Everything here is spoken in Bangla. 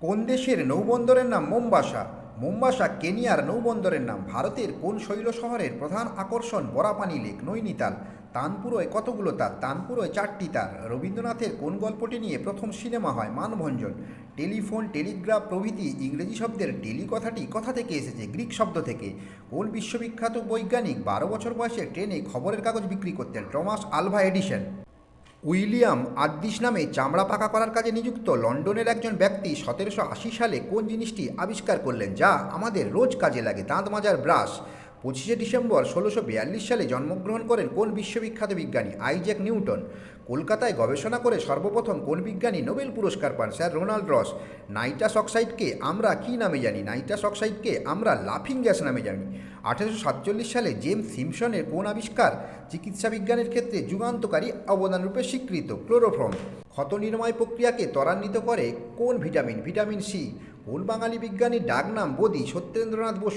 কোন দেশের নৌবন্দরের নাম মোম্বাসা? মোম্বাসা, কেনিয়ার নৌবন্দরের নাম ভারতের কোন শৈল শহরের প্রধান আকর্ষণ বরাপানি লেক নৈনিতাল? তানপুরোয় কতগুলো তার? তানপুরোয় চারটি তার। রবীন্দ্রনাথের কোন গল্পটি নিয়ে প্রথম সিনেমা হয় মানভঞ্জন? টেলিফোন, টেলিগ্রাফ প্রভৃতি ইংরেজি শব্দের টেলি কথাটি কথা থেকে এসেছে? গ্রিক শব্দ থেকে। কোন বিশ্ববিখ্যাত বৈজ্ঞানিক বারো বছর বয়সে ট্রেনে খবরের কাগজ বিক্রি করতেন? Thomas Alva Edison. William Addis নামে চামড়া পাকা করার কাজে নিযুক্ত লন্ডনের একজন ব্যক্তি সতেরোশো আশি সালে কোন জিনিসটি আবিষ্কার করলেন যা আমাদের রোজ কাজে লাগে দাঁত মাজার ব্রাশ? পঁচিশে ডিসেম্বর ষোলোশো বিয়াল্লিশ সালে জন্মগ্রহণ করেন কোন বিশ্ববিখ্যাত বিজ্ঞানী আইজ্যাক নিউটন? কলকাতায় গবেষণা করে সর্বপ্রথম কোন বিজ্ঞানী নোবেল পুরস্কার পান স্যার রোনাল্ড রস? নাইট্রাস অক্সাইডকে আমরা কী নামে জানি? নাইট্রাস অক্সাইডকে আমরা লাফিং গ্যাস নামে জানি। আঠেরোশো সাতচল্লিশ সালে জেমস সিমসনের কোন আবিষ্কার চিকিৎসা বিজ্ঞানের ক্ষেত্রে যুগান্তকারী অবদানরূপে স্বীকৃত? ক্লোরোফর্ম। ক্ষত নির্ময় প্রক্রিয়াকে ত্বরান্বিত করে কোন ভিটামিন? Vitamin C. কোন বাঙালি বিজ্ঞানীর ডাকনাম বদি সত্যেন্দ্রনাথ বসু।